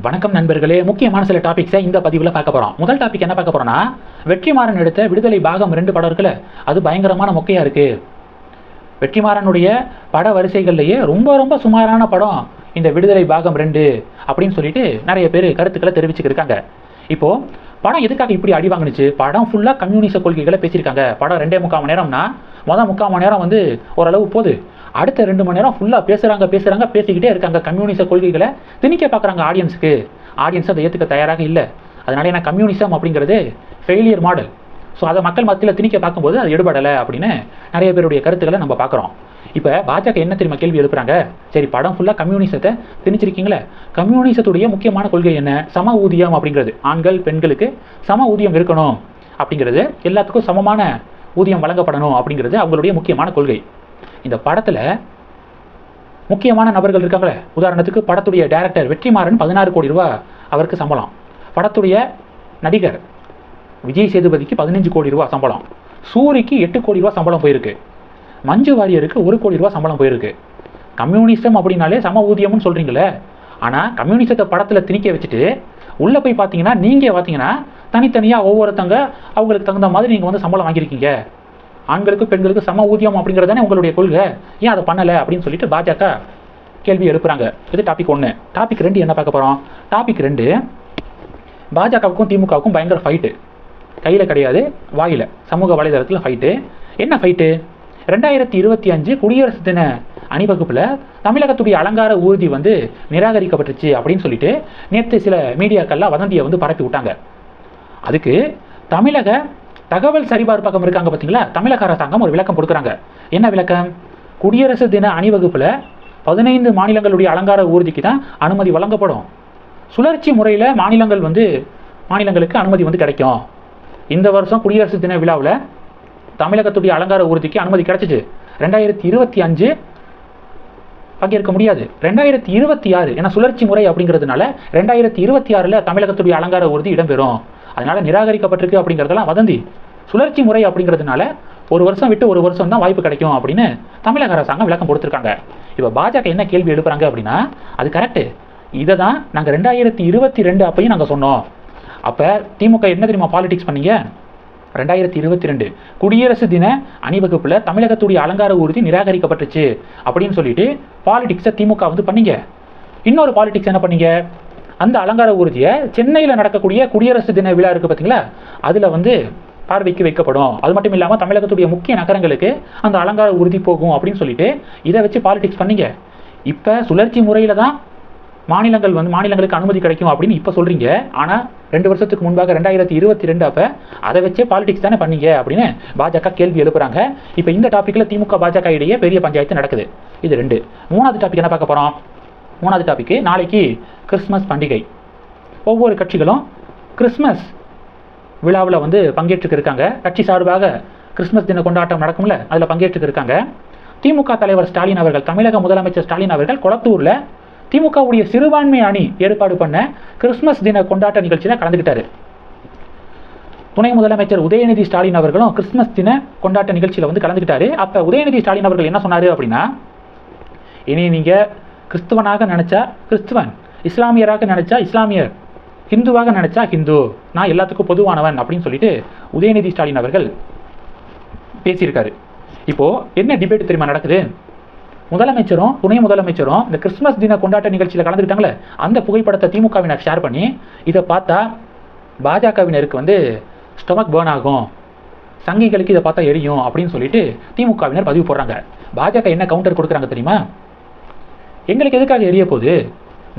வணக்கம் நண்பர்களே. முக்கியமான சில டாபிக்ஸை இந்த பதிவில் பார்க்க போகிறோம் முதல் டாபிக் என்ன பார்க்க போகிறோம்னா வெற்றிமாறன் எடுத்த விடுதலை பாகம் ரெண்டு படம் இருக்குல்ல அது பயங்கரமான மொக்கையாக இருக்குது வெற்றிமாறனுடைய பட வரிசைகள்லேயே ரொம்ப ரொம்ப சுமாரான படம் இந்த விடுதலை பாகம் ரெண்டு அப்படின்னு சொல்லிட்டு நிறைய பேர் கருத்துக்களை தெரிவிச்சுக்கிருக்காங்க. இப்போது படம் எதுக்காக இப்படி அடி வாங்கினுச்சு? படம் ஃபுல்லாக கம்யூனிச கொள்கைகளை பேசியிருக்காங்க. படம் ரெண்டே முக்கால் மணி நேரம்னா மொதல் முக்கால் மணி நேரம் வந்து ஓரளவு போகுது அடுத்த ரெண்டு மணி நேரம் ஃபுல்லாக பேசுகிறாங்க பேசுகிறாங்க பேசிக்கிட்டே இருக்காங்க கம்யூனிச கொள்கைகளை திணிக்க பார்க்குறாங்க ஆடியன்ஸுக்கு ஆடியன்ஸ் அதை ஏற்றுக்க தயாராக இல்லை. அதனால ஏன்னா கம்யூனிசம் அப்படிங்கிறது ஃபெயிலியர் மாடல் ஸோ அதை மக்கள் மத்தியில் திணிக்க பார்க்கும்போது அது எடுபடலை அப்படின்னு நிறைய பேருடைய கருத்துக்களை நம்ம பார்க்குறோம். இப்போ பாஜக என்ன தெரியுமா கேள்வி எழுப்புறாங்க? சரி படம் ஃபுல்லாக கம்யூனிசத்தை திணிச்சிருக்கீங்களே. கம்யூனிசத்துடைய முக்கியமான கொள்கை என்ன? சம ஊதியம் அப்படிங்கிறது. ஆண்கள் பெண்களுக்கு சம ஊதியம் இருக்கணும் அப்படிங்கிறது எல்லாத்துக்கும் சமமான ஊதியம் வழங்கப்படணும் அப்படிங்கிறது அவங்களுடைய முக்கியமான கொள்கை. இந்த படத்தில் முக்கியமான நபர்கள் இருக்காங்களே. உதாரணத்துக்கு படத்துடைய டைரக்டர் வெற்றிமாறன் பதினாறு கோடி ரூபா அவருக்கு சம்பளம். படத்துடைய நடிகர் விஜய் சேதுபதிக்கு பதினஞ்சு கோடி ரூபா சம்பளம். சூரிக்கு எட்டு கோடி ரூபா சம்பளம் போயிருக்கு. மஞ்சு வாரியருக்கு ஒரு கோடி ரூபா சம்பளம் போயிருக்கு. கம்யூனிசம் அப்படின்னாலே சம ஊதியம்னு சொல்கிறீங்களே ஆனால் கம்யூனிசத்தை படத்தில் திணிக்க வச்சுட்டு உள்ளே போய் பார்த்தீங்கன்னா நீங்கள் பார்த்தீங்கன்னா தனித்தனியாக ஒவ்வொருத்தங்க அவங்களுக்கு தகுந்த மாதிரி நீங்கள் வந்து சம்பளம் வாங்கியிருக்கீங்க. ஆண்களுக்கு பெண்களுக்கு சம ஊதியம் அப்படிங்கிறது தானே உங்களுடைய கொள்கை? ஏன் அதை பண்ணலை? அப்படின்னு சொல்லிட்டு பாஜக கேள்வி எழுப்புறாங்க. இது டாபிக் ஒன்று டாபிக் ரெண்டு என்ன பார்க்க போகிறோம் டாபிக் ரெண்டு பாஜகவுக்கும் திமுகவுக்கும் பயங்கர ஃபைட்டு கையில் கிடையாது வாயில். சமூக வலைதளத்தில் ஃபைட்டு என்ன ஃபைட்டு ரெண்டாயிரத்தி இருபத்தி அஞ்சு குடியரசு தின அணிவகுப்பில் தமிழகத்துடைய அலங்கார ஊர்தி வந்து நிராகரிக்கப்பட்டுச்சு அப்படின்னு சொல்லிட்டு நேற்று சில மீடியாக்கள்லாம் வதந்தியை வந்து பரப்பி விட்டாங்க அதுக்கு தமிழக தகவல் சரிபார்ப்பகம் இருக்காங்க பார்த்தீங்களா தமிழக அரசாங்கம் ஒரு விளக்கம் கொடுக்குறாங்க. என்ன விளக்கம்? குடியரசு தின அணிவகுப்பில் பதினைந்து மாநிலங்களுடைய அலங்கார ஊர்திக்கு தான் அனுமதி வழங்கப்படும். சுழற்சி முறையில் மாநிலங்கள் வந்து மாநிலங்களுக்கு அனுமதி வந்து கிடைக்கும். இந்த வருஷம் குடியரசு தின விழாவில் தமிழகத்துடைய அலங்கார ஊர்திக்கு அனுமதி கிடைச்சிச்சு. ரெண்டாயிரத்தி இருபத்தி அஞ்சு பங்கேற்க முடியாது. ரெண்டாயிரத்தி இருபத்தி ஆறு ஏன்னா சுழற்சி முறை அப்படிங்கிறதுனால ரெண்டாயிரத்தி இருபத்தி ஆறில் தமிழகத்துடைய அலங்கார ஊர்தி இடம்பெறும். அதனால் நிராகரிக்கப்பட்டிருக்கு அப்படிங்கிறதெல்லாம் வதந்தி. சுழற்சி முறை அப்படிங்கிறதுனால ஒரு வருஷம் விட்டு ஒரு வருஷம் தான் வாய்ப்பு கிடைக்கும் அப்படின்னு தமிழக அரசாங்கம் விளக்கம் கொடுத்துருக்காங்க. இப்போ பாஜக என்ன கேள்வி எழுப்புறாங்க அப்படின்னா அது கரெக்டு இதை தான் நாங்கள் ரெண்டாயிரத்தி இருபத்தி ரெண்டு அப்பையும் நாங்கள் சொன்னோம். அப்போ திமுக என்ன தெரியுமா பாலிடிக்ஸ் பண்ணீங்க? ரெண்டாயிரத்தி இருபத்தி ரெண்டு. குடியரசு தின அணிவகுப்பில் தமிழகத்துடைய அலங்கார ஊர்தி நிராகரிக்கப்பட்டுச்சு அப்படின்னு சொல்லிட்டு பாலிடிக்ஸை திமுக வந்து பண்ணீங்க. இன்னொரு பாலிடிக்ஸ் என்ன பண்ணீங்க? அந்த அலங்கார ஊர்தியை சென்னையில் நடக்கக்கூடிய குடியரசு தின விழா இருக்குது பார்த்தீங்களா அதில் வந்து பார்வைக்கு வைக்கப்படும். அது மட்டும் இல்லாமல் தமிழகத்துடைய முக்கிய நகரங்களுக்கு அந்த அலங்கார ஊர்தி போகும் அப்படின்னு சொல்லிட்டு இதை வச்சு பாலிடிக்ஸ் பண்ணீங்க. இப்போ சுழற்சி முறையில் தான் மாநிலங்கள் வந்து மாநிலங்களுக்கு அனுமதி கிடைக்கும் அப்படின்னு இப்போ சொல்கிறீங்க ஆனால் ரெண்டு வருஷத்துக்கு முன்பாக ரெண்டாயிரத்தி இருபத்தி ரெண்டு அப்போ அதை வச்சே பாலிடிக்ஸ் தானே பண்ணீங்க அப்படின்னு பாஜக கேள்வி எழுப்புறாங்க. இப்போ இந்த டாப்பிக்கில் திமுக பாஜக இடையே பெரிய பஞ்சாயத்து நடக்குது. இது ரெண்டு. மூணாவது டாபிக் என்ன பார்க்க போகிறோம் மூணாவது டாபிக்கு நாளைக்கு கிறிஸ்மஸ் பண்டிகை. ஒவ்வொரு கட்சிகளும் கிறிஸ்மஸ் விழாவில் வந்து பங்கேற்றுக்கு இருக்காங்க கட்சி சார்பாக கிறிஸ்மஸ் தின கொண்டாட்டம் நடக்கும்ல அதில் பங்கேற்றுக்கிருக்காங்க. திமுக தலைவர் ஸ்டாலின் அவர்கள் தமிழக முதலமைச்சர் ஸ்டாலின் அவர்கள் குளத்தூரில் திமுகவுடைய சிறுபான்மை அணி ஏற்பாடு பண்ண கிறிஸ்மஸ் தின கொண்டாட்ட நிகழ்ச்சியில் கலந்துக்கிட்டாரு. துணை முதலமைச்சர் உதயநிதி ஸ்டாலின் அவர்களும் கிறிஸ்மஸ் தின கொண்டாட்ட நிகழ்ச்சியில் வந்து கலந்துக்கிட்டாரு. அப்போ உதயநிதி ஸ்டாலின் அவர்கள் என்ன சொன்னார் அப்படின்னா இனி நீங்கள் கிறிஸ்துவனாக நினச்சா கிறிஸ்துவன் இஸ்லாமியராக நினச்சா இஸ்லாமியர் ஹிந்துவாக நினச்சா ஹிந்து நான் எல்லாத்துக்கும் பொதுவானவன் அப்படின்னு சொல்லிட்டு உதயநிதி ஸ்டாலின் அவர்கள் பேசியிருக்காரு. இப்போது என்ன டிபேட் தெரியுமா நடக்குது? முதலமைச்சரும் துணை முதலமைச்சரும் இந்த கிறிஸ்மஸ் தின கொண்டாட்ட நிகழ்ச்சியில் கலந்துக்கிட்டாங்களே அந்த புகைப்படத்தை திமுகவினர் ஷேர் பண்ணி இதை பார்த்தா பாஜகவினருக்கு வந்து ஸ்டொமக் பேர்ன் ஆகும். சங்கிகளுக்கு இதை பார்த்தா எரியும் அப்படின்னு சொல்லிட்டு திமுகவினர் பதிவு போடுறாங்க. பாஜக என்ன கவுண்டர் கொடுக்குறாங்க தெரியுமா? எங்களுக்கு எதுக்காக எரிய போகுது?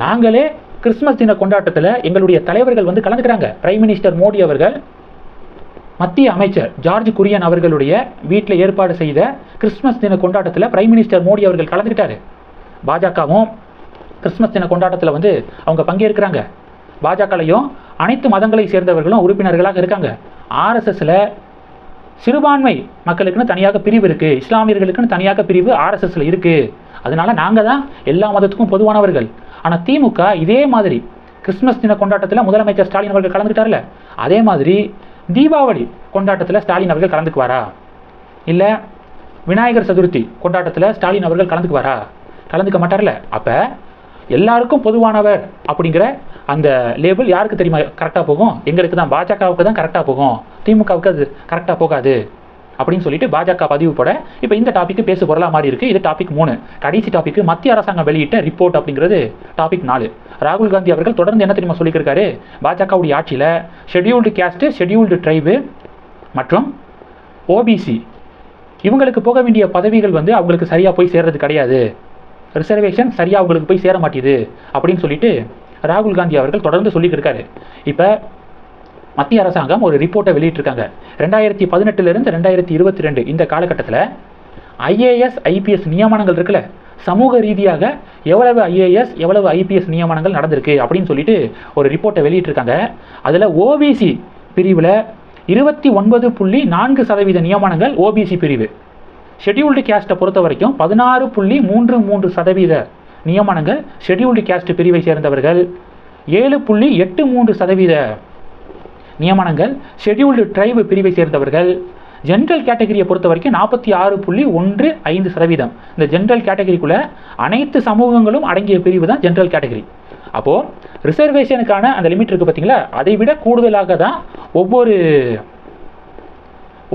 நாங்களே கிறிஸ்மஸ் தின கொண்டாட்டத்தில் எங்களுடைய தலைவர்கள் வந்து கலந்துக்கிறாங்க. பிரைம் மினிஸ்டர் மோடி அவர்கள் மத்திய அமைச்சர் ஜார்ஜ் குரியன் அவர்களுடைய வீட்டில் ஏற்பாடு செய்த கிறிஸ்மஸ் தின கொண்டாட்டத்தில் பிரைம் மினிஸ்டர் மோடி அவர்கள் கலந்துக்கிட்டாரு. பாஜகவும் கிறிஸ்மஸ் தின கொண்டாட்டத்தில் வந்து அவங்க பங்கேற்கிறாங்க. பாஜகலையும் அனைத்து மதங்களை சேர்ந்தவர்களும் உறுப்பினர்களாக இருக்காங்க. ஆர்எஸ்எஸில் சிறுபான்மை மக்களுக்குன்னு தனியாக பிரிவு இருக்குது இஸ்லாமியர்களுக்குன்னு தனியாக பிரிவு ஆர்எஸ்எஸில் இருக்குது அதனால நாங்கள் தான் எல்லா மதத்துக்கும் பொதுவானவர்கள். ஆனால் திமுக இதே மாதிரி கிறிஸ்மஸ் தின கொண்டாட்டத்தில் முதலமைச்சர் ஸ்டாலின் அவர்கள் கலந்துக்கிட்டார்ல? அதே மாதிரி தீபாவளி கொண்டாட்டத்தில் ஸ்டாலின் அவர்கள் கலந்துக்குவாரா? இல்லை விநாயகர் சதுர்த்தி கொண்டாட்டத்தில் ஸ்டாலின் அவர்கள் கலந்துக்குவாரா? கலந்துக்க மாட்டார்ல? அப்போ எல்லாருக்கும் பொதுவானவர் அப்படிங்கிற அந்த லேபிள் யாருக்கு தெரியுமா? கரெக்டாக போகும்? எங்களுக்கு தான் பாஜகவுக்கு தான் கரெக்டாக போகும். திமுகவுக்கு அது கரெக்டாக போகாது. அப்படின்னு சொல்லிட்டு பாஜக பதிவு போட இப்போ இந்த டாபிக் பேச பொருளாக மாறி இருக்கு. இது டாபிக் மூணு. கடைசி டாபிக் மத்திய அரசாங்கம் வெளியிட்ட ரிப்போர்ட் அப்படிங்கிறது டாபிக் நாலு. ராகுல் காந்தி அவர்கள் தொடர்ந்து என்ன தெரியுமா சொல்லியிருக்காரு பாஜகவுடைய ஆட்சியில் ஷெட்யூல்டு கேஸ்ட்டு ஷெட்யூல்டு ட்ரைபு மற்றும் ஓபிசி இவங்களுக்கு போக வேண்டிய பதவிகள் வந்து அவங்களுக்கு சரியாக போய் சேர்றது கிடையாது. ரிசர்வேஷன் சரியாக அவங்களுக்கு போய் சேர மாட்டேது அப்படின்னு சொல்லிட்டு ராகுல் காந்தி அவர்கள் தொடர்ந்து சொல்லிட்டு இருக்காரு இப்போ மத்திய அரசாங்கம் ஒரு ரிப்போர்ட்டை வெளியிட்டிருக்காங்க. ரெண்டாயிரத்தி பதினெட்டுலேருந்து ரெண்டாயிரத்தி இருபத்தி ரெண்டு இந்த காலகட்டத்தில் ஐஏஎஸ் ஐபிஎஸ் நியமனங்கள் இருக்குல்ல? சமூக ரீதியாக எவ்வளவு ஐஏஎஸ் எவ்வளவு ஐபிஎஸ் நியமனங்கள் நடந்திருக்கு அப்படின்னு சொல்லிட்டு ஒரு ரிப்போர்ட்டை வெளியிட்டிருக்காங்க. அதில் ஓபிசி பிரிவில் இருபத்தி ஒன்பது புள்ளி நான்கு சதவீத நியமனங்கள் ஓபிசி பிரிவு. ஷெட்யூல்டு கேஸ்ட்டை பொறுத்த வரைக்கும் பதினாறு புள்ளி மூன்று மூன்று சதவீத நியமனங்கள் ஷெட்யூல்டு கேஸ்ட் பிரிவை சேர்ந்தவர்கள். ஏழு புள்ளி எட்டு மூன்று சதவீத நியமனங்கள் ஷெட்யூல்டு ட்ரைபு பிரிவை சேர்ந்தவர்கள். ஜென்ரல் கேட்டகரியை பொறுத்த வரைக்கும் நாற்பத்தி ஆறு புள்ளி ஒன்று ஐந்து சதவீதம். இந்த ஜென்ரல் கேட்டகரிக்குள்ளே அனைத்து சமூகங்களும் அடங்கிய பிரிவு தான் ஜென்ரல் கேட்டகரி அப்போது ரிசர்வேஷனுக்கான அந்த லிமிட் இருக்குது பார்த்தீங்களா அதை விட கூடுதலாக தான் ஒவ்வொரு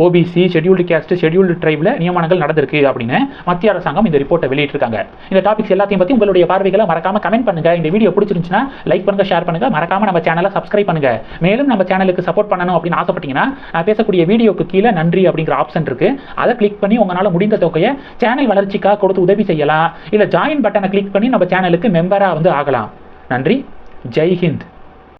OBC scheduled caste scheduled tribal நியமனங்கள் நடந்திருக்கு அப்படின்னு மத்திய அரசாங்கம் இந்த ரிப்போர்ட்டை வெளியிட்டிருக்காங்க. இந்த டாபிக்ஸ் எல்லாத்தையும் பற்றி உங்களுடைய பார்வைகளை மறக்காம கமெண்ட் பண்ணுங்க. இந்த வீடியோ பிடிச்சிருந்துச்சுன்னா லைக் பண்ணுங்க ஷேர் பண்ணுங்க. மறக்காம நம்ம சேனலை சப்ஸ்கிரைப் பண்ணுங்க. மேலும் நம்ம சேனலுக்கு சப்போர்ட் பண்ணணும் அப்படின்னு ஆசைப்பட்டீங்கன்னா நான் பேசக்கூடிய வீடியோக்கு கீழே நன்றி அப்படிங்கிற ஆப்ஷன் இருக்கு. அதை கிளிக் பண்ணி உங்களால் முடிந்த தொகையை சேனல் வளர்ச்சிக்காக கொடுத்து உதவி செய்யலாம். இல்லை ஜாயின் பட்டனை கிளிக் பண்ணி நம்ம சேனலுக்கு மெம்பராக வந்து ஆகலாம். நன்றி. ஜெய் ஹிந்த்.